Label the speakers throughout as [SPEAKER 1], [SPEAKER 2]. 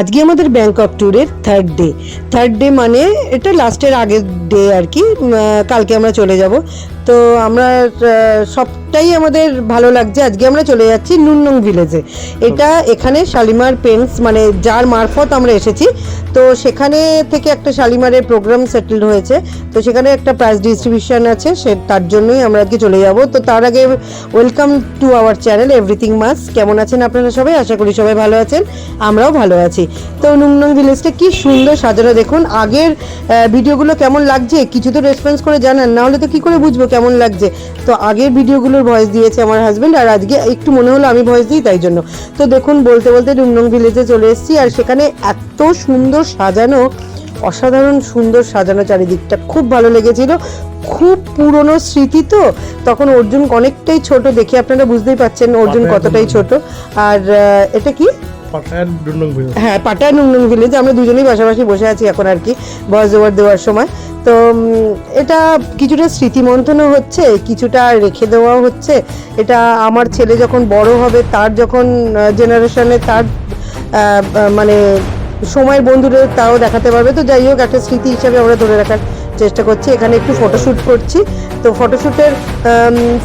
[SPEAKER 1] আজকে আমাদের ব্যাংকক ট্যুরের থার্ড ডে থার্ড ডে মানে এটা লাস্টের আগের ডে আর কি। কালকে আমরা চলে যাব। তো আমরা আহ, সবটাই আমাদের ভালো লাগছে। আজকে আমরা চলে যাচ্ছি নুননং ভিলেজে। এটা এখানে শালিমার পেন্টস মানে যার মারফত আমরা এসেছি। তো সেখানে থেকে একটা শালিমারের প্রোগ্রাম সেটেলড হয়েছে। তো সেখানে একটা প্রাইজ ডিস্ট্রিবিউশন আছে, সে তার জন্যই আমরা আজকে চলে যাব। তো তার আগে welcome to our channel everything মাস কেমন আছেন আপনারা সবাই? আশা করি সবাই ভালো আছেন, আমরাও ভালো আছি। তো নুমনং ভিলেজটা কি সুন্দর সাজানো। দেখুন, আগের ভিডিওগুলো কেমন লাগছে? কিছু তো রেসপন্স করে জানান না হলে তো কি করে বুঝব কেমন লাগছে? তো আগের ভিডিওগুলোর ভয়েস দিয়েছে আমার হাজব্যান্ড আর আজকে একটু মনে হলো আমি ভয়েস দিই তাই জন্য। তো দেখুন বলতে বলতে ডুমডং ভিলেজে চলে এসেছি আর সেখানে এত সুন্দর সাজানো অসাধারণ সুন্দর সাজানো চারিদিকটা খুব ভালো লেগেছিল। খুব পুরনো স্মৃতি তো তখন অর্জুন অনেকটাই ছোট দেখে আপনারা বুঝতেই পাচ্ছেন অর্জুন কতটাই ছোট। আর এটা কি? হ্যাঁ পাটায় নুংনুং ভিলেজ। আমরা দুজনেই পাশাপাশি বসে আছি এখন আর কি, বয়স ওভার দেওয়ার সময়। তো এটা কিছুটা স্মৃতিমন্থনও হচ্ছে, কিছুটা রেখে দেওয়াও হচ্ছে। এটা আমার ছেলে যখন বড় হবে, তার যখন জেনারেশনে তার মানে সময়ের বন্ধুদের তাও দেখাতে পারবে। তো যাই হোক, একটা স্মৃতি হিসাবে আমরা ধরে রাখার চেষ্টা করছি এখানে একটু ফটোশ্যুট করছি। তো ফটোশ্যুটের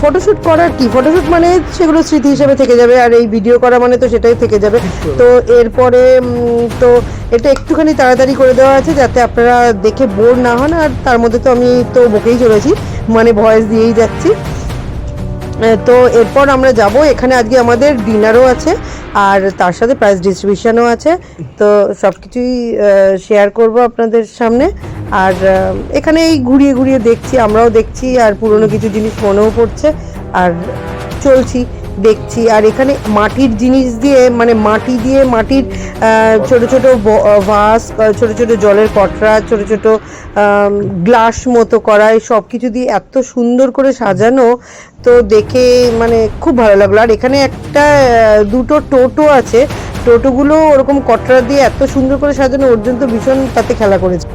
[SPEAKER 1] ফটোশ্যুট করার কি? ফটোশ্যুট মানে সেগুলো স্মৃতি হিসেবে থেকে যাবে আর এই ভিডিও করা মানে তো সেটাই থেকে যাবে। তো এরপরে তো এটা একটুখানি তাড়াতাড়ি করে দেওয়া আছে যাতে আপনারা দেখে বোর না হন আর তার মধ্যে তো আমি তো বকেই চলেছি মানে ভয়েস দিয়েই যাচ্ছি। তো এরপর আমরা যাব। এখানে আজকে আমাদের ডিনারও আছে, আর তার সাথে প্রাইস ডিস্ট্রিবিউশনও আছে। তো সব কিছুই শেয়ার করব আপনাদের সামনে। আর এখানে এই ঘুরিয়ে ঘুরিয়ে দেখছি, আমরাও দেখছি, আর পুরনো কিছু জিনিস মনেও পড়ছে। আর চলছি। দেখছি। আর এখানে মাটির জিনিস দিয়ে মানে মাটি দিয়ে, মাটির ছোট ছোট ভাস ছোট ছোট জলের কটরা, ছোট ছোট গ্লাস মতো করা, এই সব কিছু দিয়ে এত সুন্দর করে সাজানো, তো দেখে মানে খুব ভালো লাগল। আর এখানে একটা দুটো টোটো আছে। টোটোগুলো ওরকম কটরা দিয়ে এত সুন্দর করে সাজানো অর্জুন তো ভীষণ তাতে খেলা করেছে।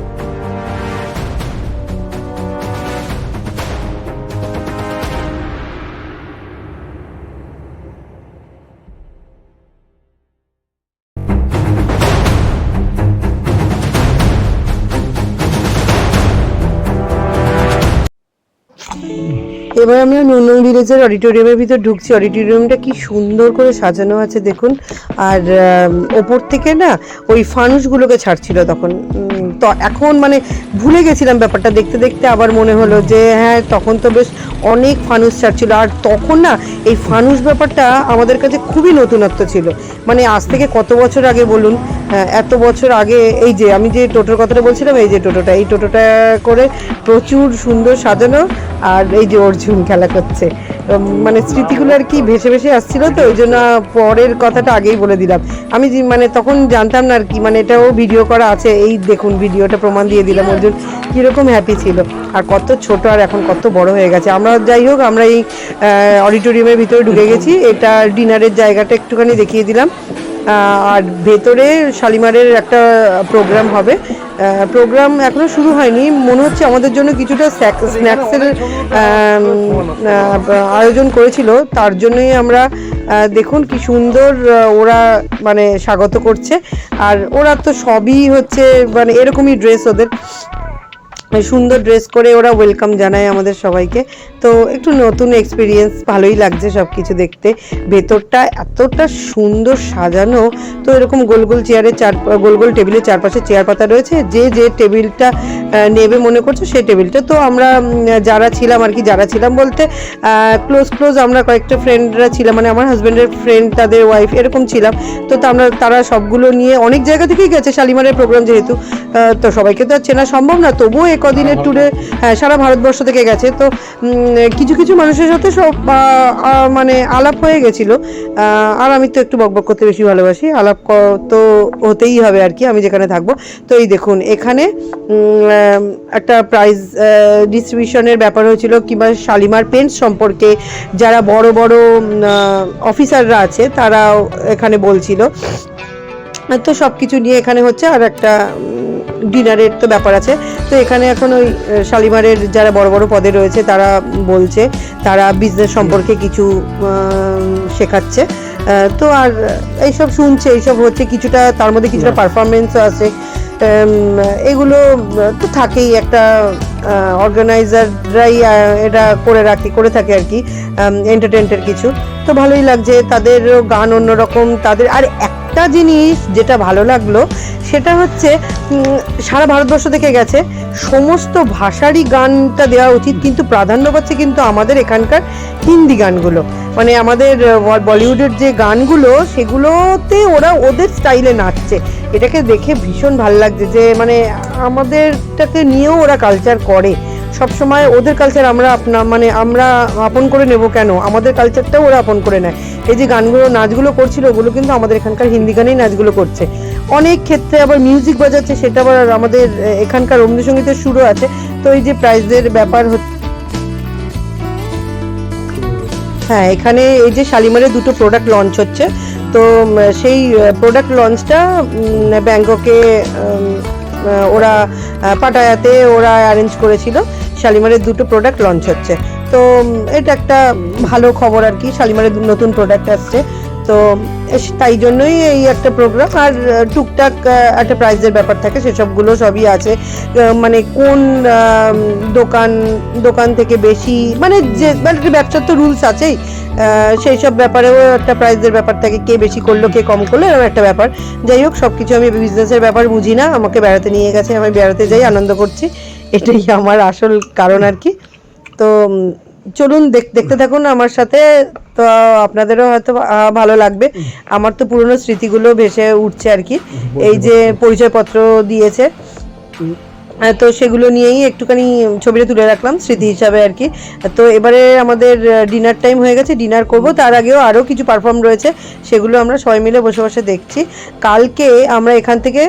[SPEAKER 1] এবার আমরা নুনং ভিলেজের অডিটোরিয়ামের ভিতর ঢুকছি। অডিটোরিয়ামটা কি সুন্দর করে সাজানো আছে, দেখুন। আর ওপর থেকে না ওই ফানুসগুলোকে ছাড়ছিল তখন। তো এখন মানে ভুলে গেছিলাম ব্যাপারটা। দেখতে দেখতে আবার মনে হলো যে হ্যাঁ তখন তো বেশ অনেক ফানুস ছাড়ছিল। আর তখন না এই ফানুস ব্যাপারটা আমাদের কাছে খুবই নতুনত্ব ছিল। মানে আজ থেকে কত বছর আগে বলুন এত বছর আগে এই যে, আমি যে টোটোর কথাটা বলছিলাম, এই যে টোটোটা, এই টোটোটা করে প্রচুর সুন্দর সাজানো আর এই যে অর্জুন খেলা করছে। মানে স্মৃতিগুলো আর কি ভেসে ভেসে আসছিল তো ওই জন্য পরের কথাটা আগেই বলে দিলাম। আমি মানে তখন জানতাম না আর কি মানে এটাও ভিডিও করা আছে, এই দেখুন ভিডিওটা প্রমাণ দিয়ে দিলাম অর্জুন, কীরকম হ্যাপি ছিল। আর কত ছোট আর এখন কত বড় হয়ে গেছে। আমরা যাই হোক, আমরা এই অডিটোরিয়ামের ভিতরে ঢুকে গেছি, এটা ডিনারের জায়গাটা একটুখানি দেখিয়ে দিলাম। আর ভেতরে শালিমারের একটা প্রোগ্রাম হবে। প্রোগ্রাম এখনও শুরু হয়নি। মনে হচ্ছে আমাদের জন্য কিছুটা স্ন্যাক্সের আয়োজন করেছিল। তার জন্যই আমরা দেখুন কি সুন্দর ওরা মানে স্বাগত করছে। আর ওরা তো সবই হচ্ছে মানে এরকমই ড্রেস ওদের। সুন্দর ড্রেস করে ওরা ওয়েলকাম জানায় আমাদের সবাইকে। তো একটু নতুন এক্সপিরিয়েন্স ভালোই লাগছে সব কিছু দেখতে। ভেতরটা এতটা সুন্দর সাজানো। তো এরকম গোল গোল চেয়ারে চার, গোল গোল টেবিলের চারপাশে চেয়ার পাতা রয়েছে। যে যে টেবিলটা নেবে মনে করছ সেই টেবিলটা। তো আমরা যারা ছিলাম আর কি যারা ছিলাম বলতে ক্লোজ ক্লোজ আমরা কয়েকটা ফ্রেন্ডরা ছিলাম মানে আমার হাজব্যান্ডের ফ্রেন্ড তাদের ওয়াইফ এরকম ছিলাম। তো তা আমরা তারা সবগুলো নিয়ে অনেক জায়গা থেকেই গেছে শালিমারের প্রোগ্রাম যেহেতু। তো সবাইকে তো আর চেনা সম্ভব না তবুও এ কদিনের ট্যুরে হ্যাঁ সারা ভারতবর্ষ থেকে গেছে। তো কিছু কিছু মানুষের সাথে সব মানে আলাপ হয়ে গেছিল। আর আমি তো একটু বকবক করতে বেশি ভালোবাসি। আলাপ তো হতেই হবে আর কি আমি যেখানে থাকব। তো এই দেখুন এখানে একটা প্রাইজ ডিস্ট্রিবিউশনের ব্যাপার হয়েছিল কিংবা শালিমার পেন্টস সম্পর্কে যারা বড় বড় অফিসাররা আছে তারাও এখানে বলছিল। তো সব কিছু নিয়ে এখানে হচ্ছে আর একটা ডিনারের তো ব্যাপার আছে। তো এখানে এখন ওই শালিমারের যারা বড় বড় পদে রয়েছে তারা বলছে তারা বিজনেস সম্পর্কে কিছু শেখাচ্ছে। তো আর এইসব শুনছে এইসব হচ্ছে কিছুটা তার মধ্যে কিছুটা পারফরমেন্সও আছে। এগুলো তো থাকেই একটা অর্গানাইজাররাই এটা করে রাখে, করে থাকে আর কি এন্টারটেনটের কিছু। তো ভালোই লাগছে তাদের গান অন্যরকম, তাদের, আর একটা জিনিস যেটা ভালো লাগল, সেটা হচ্ছে সারা ভারতবর্ষ থেকে গেছে, সমস্ত ভাষারই গানটা দেওয়া উচিত, কিন্তু প্রাধান্য পাচ্ছে কিন্তু আমাদের এখানকার হিন্দি গানগুলো। মানে আমাদের বলিউডের যে গানগুলো, সেগুলোতে ওরা ওদের স্টাইলে নাচছে। এটাকে দেখে ভীষণ ভালো লাগছে যে মানে আমাদেরটাকে নিয়েও ওরা কালচার করে। সব সময় ওদের কালচার আমরা আপনা মানে আমরা আপন করে নেব কেন? আমাদের কালচারটাও ওরা আপন করে নেয়। এই যে গানগুলো, নাচগুলো করছিল, ওগুলো কিন্তু আমাদের এখানকার হিন্দি গানেই নাচগুলো করছে। অনেক ক্ষেত্রে আবার মিউজিক বাজাচ্ছে, সেটা আবার আমাদের এখানকার রবীন্দ্রসঙ্গীতের সুরও আছে। তো এই যে প্রাইজের ব্যাপার হচ্ছে হ্যাঁ এখানে এই যে শালিমারে দুটো প্রোডাক্ট লঞ্চ হচ্ছে। তো সেই প্রোডাক্ট লঞ্চটা ব্যাংককে ওরা পাটায়াতে ওরা অ্যারেঞ্জ করেছিল। শালিমারের দুটো প্রোডাক্ট লঞ্চ হচ্ছে। তো এটা একটা ভালো খবর আর কি। শালিমারের নতুন প্রোডাক্ট আসছে। তো তাই জন্যই এই একটা প্রোগ্রাম আর টুকটাক একটা প্রাইজের ব্যাপার থাকে, সেসবগুলো সবই আছে। মানে কোন দোকান দোকান থেকে বেশি মানে যে মানে ব্যবসার তো রুলস আছেই। সেই সব ব্যাপারেও একটা প্রাইজের ব্যাপার থাকে, কে বেশি করল, কে কম করল, এরকম একটা ব্যাপার। যাই হোক সব কিছু আমি বিজনেসের ব্যাপার বুঝি না, আমাকে বেড়াতে নিয়ে গেছে, আমি বেড়াতে যাই, আনন্দ করছি। এটাই আমার আসল কারণ আর কি। তো চলুন দেখ- দেখতে থাকুন আমার সাথে তো আপনাদেরও হয়তো ভালো লাগবে। আমার তো পুরনো স্মৃতিগুলো ভেসে উঠছে আর কি। এই যে পরিচয়পত্র দিয়েছে। তো সেগুলো নিয়েই একটুখানি ছবিটা তুলে রাখলাম স্মৃতি হিসাবে আর কি। তো এবারে আমাদের ডিনার টাইম হয়ে গেছে ডিনার করব। তার আগেও আরও কিছু পারফর্ম রয়েছে, সেগুলো আমরা সবাই মিলে বসে বসে দেখছি। কালকে আমরা এখান থেকে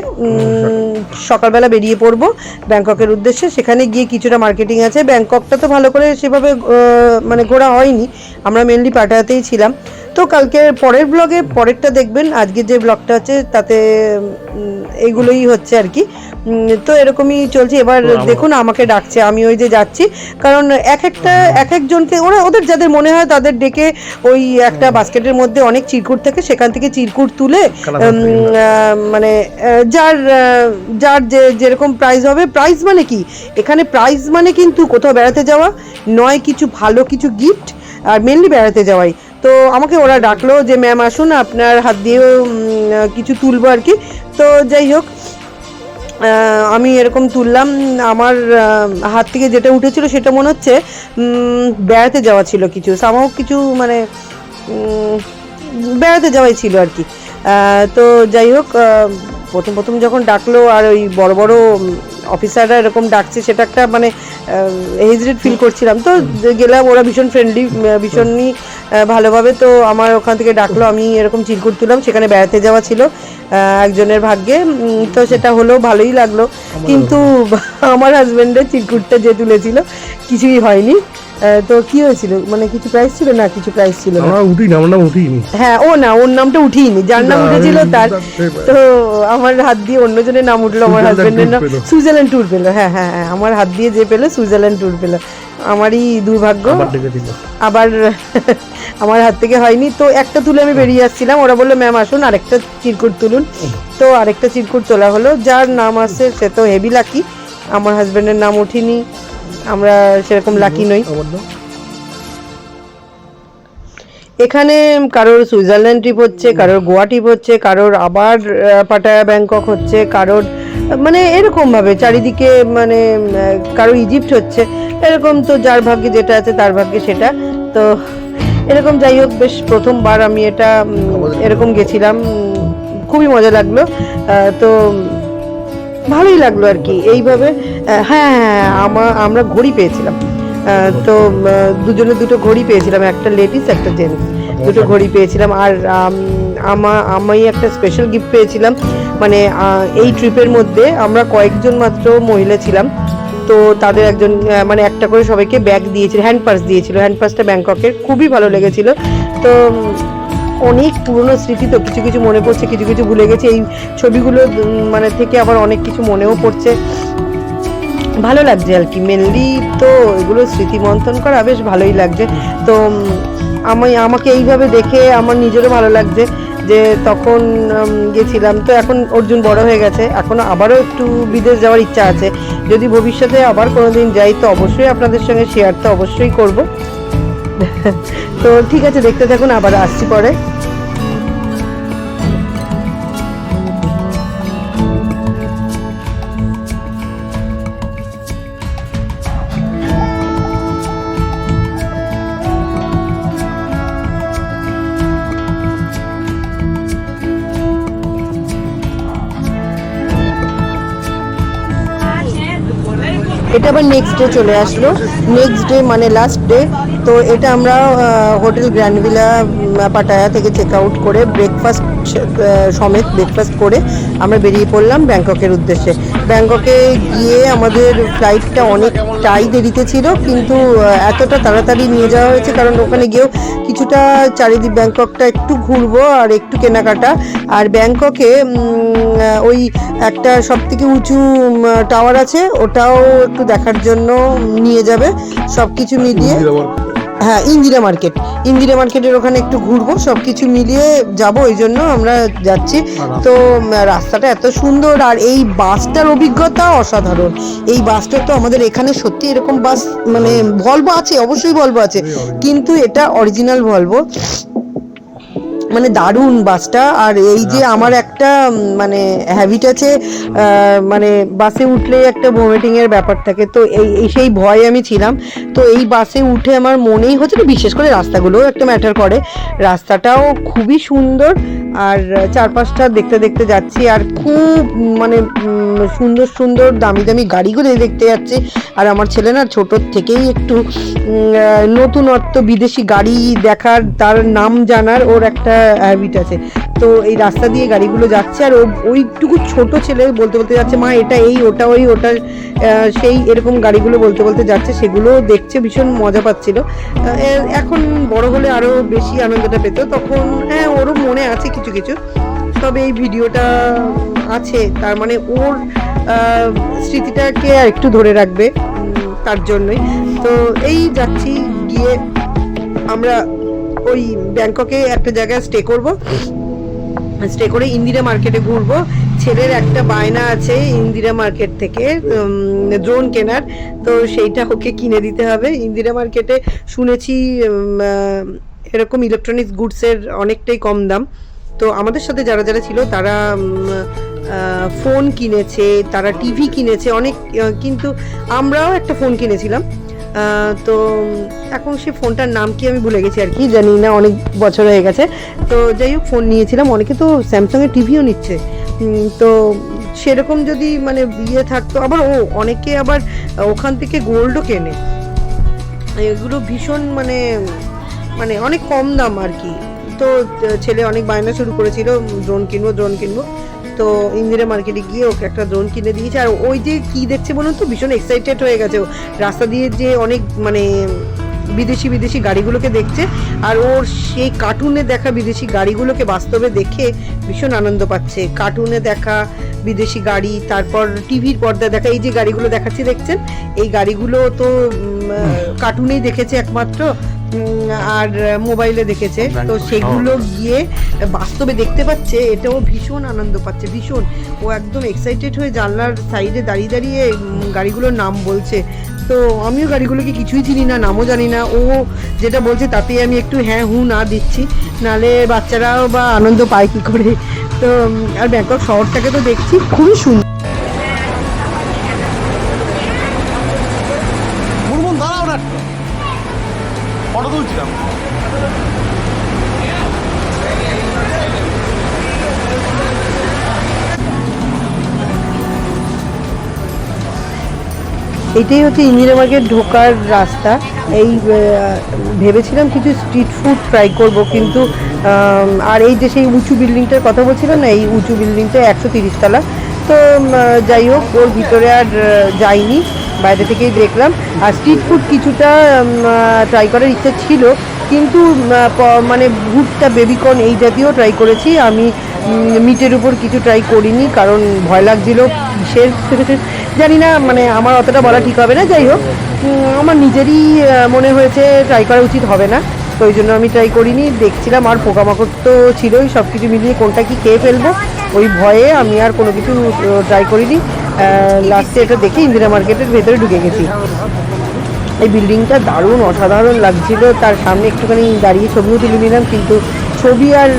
[SPEAKER 1] সকালবেলা বেরিয়ে পড়ব ব্যাংককের উদ্দেশ্যে। সেখানে গিয়ে কিছুটা মার্কেটিং আছে। ব্যাংককটা তো ভালো করে সেভাবে মানে ঘোরা হয়নি। আমরা মেনলি পাটায়াতেই ছিলাম। তো কালকে পরের ব্লগে পরেরটা দেখবেন। আজকে যে ব্লগটা আছে তাতে উম, এইগুলোই হচ্ছে আর কি। তো এরকমই চলছে। এবার দেখুন আমাকে ডাকছে। আমি ওই যে যাচ্ছি। কারণ এক একটা এক একজনকে ওরা ওদের যাদের মনে হয় তাদের ডেকে ওই একটা বাস্কেটের মধ্যে অনেক চিরকুট থাকে সেখান থেকে চিরকুট তুলে মানে যার যার যে যেরকম প্রাইস হবে। প্রাইস মানে কি? এখানে প্রাইস মানে কিন্তু কোথাও বেড়াতে যাওয়া নয় কিছু ভালো কিছু গিফট আর মেনলি বেড়াতে যাওয়াই। তো আমাকে ওরা ডাকলো যে ম্যাম আসুন আপনার হাত দিয়েও কিছু তুলবো আর কি। তো যাই হোক আমি এরকম তুললাম। আমার হাত থেকে যেটা উঠেছিল সেটা মনে হচ্ছে বেড়াতে যাওয়া ছিল কিছু। সামাও কিছু মানে বেড়াতে যাওয়াই ছিল আর কি। তো যাই হোক প্রথম প্রথম যখন ডাকলো আর ওই বড় বড় অফিসাররা এরকম ডাকছে সেটা একটা মানে হেজিটেট ফিল করছিলাম। তো গেলাম ওরা ভীষণ ফ্রেন্ডলি ভীষণই ভালোভাবে তো আমার ওখান থেকে ডাকলো আমি এরকম চিরকুট তুললাম সেখানে বেড়াতে যাওয়া ছিল একজনের ভাগ্যে। তো সেটা হলো ভালোই লাগল। কিন্তু আমার হাজবেন্ডের চিরকুটটা যে তুলেছিল কিছুই হয়নি। তো কি হয়েছিল? মানে কিছু প্রাইস ছিল না কিছু প্রাইস ছিল না?
[SPEAKER 2] আমরা উঠিনি আমার নাম উঠিনি।
[SPEAKER 1] হ্যাঁ ও না ওর নামটা উঠিনি যার নাম উঠেছিল তার। তো আমার হাত দিয়ে অন্যজনের নাম উঠল আমার হাজবেন্ডের নাম সুইজারল্যান্ড ট্যুর পেল হ্যাঁ হ্যাঁ হ্যাঁ আমার হাত দিয়ে যে পেল সুইজারল্যান্ড ট্যুর পেল। আমারই দুর্ভাগ্য।
[SPEAKER 2] আবার
[SPEAKER 1] আমার হাত থেকে হয়নি। তো একটা তুলে আমি বেরিয়ে আসছিলাম ওরা বলল ম্যাম আসুন আরেকটা চিরকুট তুলুন। তো আরেকটা চিরকুট তোলা হলো। যার নাম আছে সে তো হেভি লাকি আমার হাজব্যান্ডের নাম উঠিনি। আমরা সেরকম লাকি নই। এখানে কারোর সুইজারল্যান্ড ট্রিপ হচ্ছে কারোর গোয়া ট্রিপ হচ্ছে কারোর আবার পাটায়া ব্যাংকক হচ্ছে কারোর মানে এরকম ভাবে চারিদিকে মানে কারও ইজিপ্ট হচ্ছে। এরকম তো যার ভাগ্যে যেটা আছে তার ভাগ্যে সেটা। তো এরকম যাই হোক বেশ প্রথমবার আমি এটা এরকম গেছিলাম খুবই মজা লাগল। তো ভালোই লাগল আর কি এইভাবে হ্যাঁ হ্যাঁ আমা আমরা ঘড়ি পেয়েছিলাম। তো দুজনে দুটো ঘড়ি পেয়েছিলাম একটা লেডিস একটা জেন্টস। দুটো ঘড়ি পেয়েছিলাম আর আমা আমি একটা স্পেশাল গিফট পেয়েছিলাম। মানে এই ট্রিপের মধ্যে আমরা কয়েকজন মাত্র মহিলা ছিলাম। তো তাদের একজন মানে একটা করে সবাইকে ব্যাগ দিয়েছিল হ্যান্ড পার্স দিয়েছিল। হ্যান্ড পার্সটা ব্যাংককের, খুবই ভালো লেগেছিল। তো অনেক পুরনো স্মৃতি তো, কিছু কিছু মনে পড়ছে, কিছু কিছু ভুলে গেছি। এই ছবিগুলো মানে থেকে আবার অনেক কিছু মনেও পড়ছে। ভালো লাগছে আর কি মেনলি তো এগুলো স্মৃতি মন্থন করা বেশ ভালোই লাগছে। তো আমি, আমাকে এইভাবে দেখে আমার নিজেরও ভালো লাগছে যে তখন গেছিলাম। তো এখন অর্জুন বড় হয়ে গেছে, এখন আবারও একটু বিদেশ যাওয়ার ইচ্ছা আছে। যদি ভবিষ্যতে আবার কোনোদিন যাই, তো অবশ্যই আপনাদের সঙ্গে শেয়ার তো অবশ্যই করব। তো ঠিক আছে, দেখতে থাকুন, আবার আসছি পরে। এটা আবার নেক্সট ডে চলে আসলো। নেক্সট ডে মানে লাস্ট ডে তো এটা আমরা হোটেল গ্র্যান্ডভিলা পাটায়া থেকে চেক আউট করে ব্রেকফাস্ট সমেত ব্রেকফাস্ট করে আমরা বেরিয়ে পড়লাম ব্যাংককের উদ্দেশ্যে। ব্যাংককে গিয়ে আমাদের ফ্লাইটটা অনেকটাই দেরিতে ছিল, কিন্তু এতটা তাড়াতাড়ি নিয়ে যাওয়া হয়েছে, কারণ ওখানে গিয়েও কিছুটা চারিদিক ব্যাংককটা একটু ঘুরবো আর একটু কেনাকাটা। আর ব্যাংককে ওই একটা সব থেকে উঁচু টাওয়ার আছে, ওটাও একটু দেখার জন্য নিয়ে যাবে সব কিছু মিলিয়ে হ্যাঁ ইন্দিরা মার্কেট। ইন্দিরা মার্কেটের ওখানে একটু ঘুরবো সব কিছু মিলিয়ে যাব ওই জন্য আমরা যাচ্ছি। তো রাস্তাটা এত সুন্দর আর এই বাসটার অভিজ্ঞতা অসাধারণ। এই বাসটা তো আমাদের এখানে সত্যি এরকম বাস মানে ভলভো আছে অবশ্যই ভলভো আছে। কিন্তু এটা অরিজিনাল ভলভো মানে দারুণ বাসটা আর এই যে আমার একটা মানে হ্যাবিট আছে মানে বাসে উঠলে একটা ভমিটিং এর ব্যাপার থাকে। তো এই এই সেই ভয়ে আমি ছিলাম। তো এই বাসে উঠে আমার মনেই হচ্ছে না বিশেষ করে রাস্তাগুলোও একটা ম্যাটার করে। রাস্তাটাও খুবই সুন্দর আর চারপাশটা দেখতে দেখতে যাচ্ছি আর খুব মানে সুন্দর সুন্দর দামি দামি গাড়িগুলো দেখতে যাচ্ছি। আর আমার ছেলে না ছোটোর থেকেই একটু নতুনত্ব বিদেশি গাড়ি দেখার তার নাম জানার ওর একটা হ্যাবিট আছে। তো এই রাস্তা দিয়ে গাড়িগুলো যাচ্ছে আর ওইটুকু ছোট ছেলে বলতে বলতে যাচ্ছে, মা, এটা এই, ওটা ওই, ওটা সেই এরকম গাড়িগুলো বলতে বলতে যাচ্ছে সেগুলো দেখছে, ভীষণ মজা পাচ্ছিল। এখন বড় হলে আরও বেশি আনন্দটা পেত। তখন হ্যাঁ ওরও মনে আছে কিছু কিছু। তবে এই ভিডিওটা আছে, তার মানে ওর স্মৃতিটাকে একটু ধরে রাখবে তার জন্যই। তো এই যাচ্ছি গিয়ে আমরা ওই ব্যাংককে একটা জায়গায় স্টে করব। স্টে করে ইন্দিরা মার্কেটে ঘুরবো। ছেলের একটা বায়না আছে ইন্দিরা মার্কেট থেকে ড্রোন কেনার। তো সেইটা ওকে কিনে দিতে হবে। ইন্দিরা মার্কেটে শুনেছি এরকম ইলেকট্রনিক্স গুডসের অনেকটাই কম দাম। তো আমাদের সাথে যারা যারা ছিল তারা ফোন কিনেছে, তারা টিভি কিনেছে, অনেক কিন্তু আমরাও একটা ফোন কিনেছিলাম। তো এখন সে ফোনটার নাম কি আমি ভুলে গেছি আর কি, জানি না, অনেক বছর হয়ে গেছে। তো যাই হোক, ফোন নিয়েছিলাম, অনেকে তো স্যামসাংয়ের টিভিও নিচ্ছে। তো সেরকম যদি মানে ইয়ে থাকতো, আবার ও, অনেকে আবার ওখান থেকে গোল্ডও কেনে। এগুলো ভীষণ মানে মানে অনেক কম দাম আর কি। তো ছেলে অনেক বায়না শুরু করেছিল ড্রোন কিনবো ড্রোন কিনবো। তো ইন্দিরা মার্কেটে গিয়ে ওকে একটা ড্রোন কিনে দিয়েছে। আর ওই যে কি দেখছে বলুন তো ভীষণ এক্সাইটেড হয়ে গেছে ও। রাস্তা দিয়ে যে অনেক মানে বিদেশি বিদেশি গাড়িগুলোকে দেখছে আর ওর সেই কার্টুনে দেখা বিদেশি গাড়িগুলোকে বাস্তবে দেখে ভীষণ আনন্দ পাচ্ছে। কার্টুনে দেখা বিদেশি গাড়ি তারপর টিভির পর্দায় দেখা এই যে গাড়িগুলো দেখাচ্ছি দেখছেন এই গাড়িগুলো তো কার্টুনেই দেখেছে একমাত্র আর মোবাইলে দেখেছে। তো সেগুলো গিয়ে বাস্তবে দেখতে পাচ্ছে এটাও ভীষণ আনন্দ পাচ্ছে ভীষণ। ও একদম এক্সাইটেড হয়ে জানলার সাইডে দাঁড়িয়ে দাঁড়িয়ে গাড়িগুলোর নাম বলছে। তো আমিও গাড়িগুলোকে কিছুই চিনি না নামও জানি না। ও যেটা বলছে তাতেই আমি একটু হ্যাঁ হু না দিচ্ছি। নালে বাচ্চারাও বা আনন্দ পায় কি করে। তো আর ব্যাংকক শহরটাকে তো দেখছি খুবই সুন্দর। এটাই হচ্ছে ইন্দিরা মার্কেট ঢোকার রাস্তা। এই ভেবেছিলাম কিছু স্ট্রিট ফুড ট্রাই করব, কিন্তু আর এই যে সেই উঁচু বিল্ডিংটার কথা বলছিলাম না, এই উঁচু বিল্ডিংটা একশো তিরিশ তলা। তো যাই হোক, ওর ভিতরে আর যাইনি। বাইরে থেকেই দেখলাম। আর স্ট্রিট ফুড কিছুটা ট্রাই করার ইচ্ছা ছিল। কিন্তু মানে ভুট্টা বেবিকর্ন এই জাতীয় ট্রাই করেছি। আমি মিটের উপর কিছু ট্রাই করিনি, কারণ ভয় লাগছিল কিসের। জানি না মানে আমার অতটা বলা ঠিক হবে না, যাই হোক। আমার নিজেরই মনে হয়েছে ট্রাই করা উচিত হবে না। তো ওই জন্য আমি ট্রাই করিনি। দেখছিলাম আর পোকামাকড় তো ছিলই সব কিছু মিলিয়ে কোনটা কি খেয়ে ফেলব? ওই ভয়ে আমি আর কোনো কিছু ট্রাই করিনি। লাস্টে এটা দেখে ইন্দিরা মার্কেটের ভেতরে ঢুকে গেছি। এই বিল্ডিংটা দারুণ অসাধারণ লাগছিল। তার সামনে একটুখানি দাঁড়িয়ে ছবিও তুলে নিলাম কিন্তু ছবি আর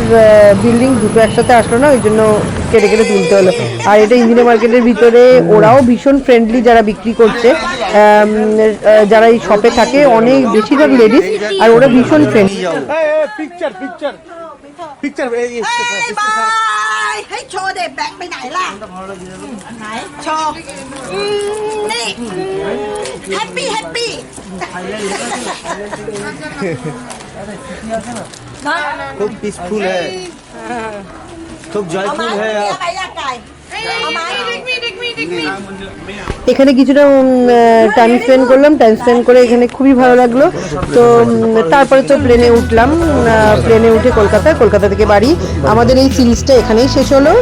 [SPEAKER 1] বিল্ডিং দুটো একসাথে আসলো না ওই জন্য কেটে কেটে তুলতে হলো। আর এটা ইঞ্জিনিয়ার মার্কেটের ভিতরে ওরাও ভীষণ ফ্রেন্ডলি যারা বিক্রি করছে। যারা এই শপে থাকে অনেক বেশিরভাগ লেডিস আর ওরা ভীষণ ফ্রেন্ডলি
[SPEAKER 2] পিকচার পিকচার পিকচার
[SPEAKER 3] ยบายให้โชว์เด็กแบกไปไหนล่ะไหนโชว์อืมนี่แฮปปี้แฮปปี้
[SPEAKER 4] खूब पीसफुल है खूब
[SPEAKER 3] เอา
[SPEAKER 4] जॉयफुल
[SPEAKER 3] ไม้
[SPEAKER 4] है
[SPEAKER 3] เรีย
[SPEAKER 4] आप
[SPEAKER 3] กไปยากไก่เอาไม้
[SPEAKER 1] এখানে কিছুটা টাইম স্পেন্ড করলাম টাইম স্পেন্ড করে এখানে খুবই ভালো লাগল। তো তারপরে তো প্লেনে উঠলাম প্লেনে উঠে কলকাতা কলকাতা থেকে বাড়ি। আমাদের এই সিরিজটা এখানেই শেষ হলো।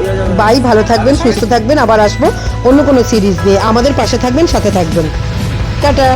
[SPEAKER 1] বাই ভালো থাকবেন, সুস্থ থাকবেন, আবার আসব অন্য কোনো সিরিজ নিয়ে। আমাদের পাশে থাকবেন, সাথে থাকবেন। টাটা।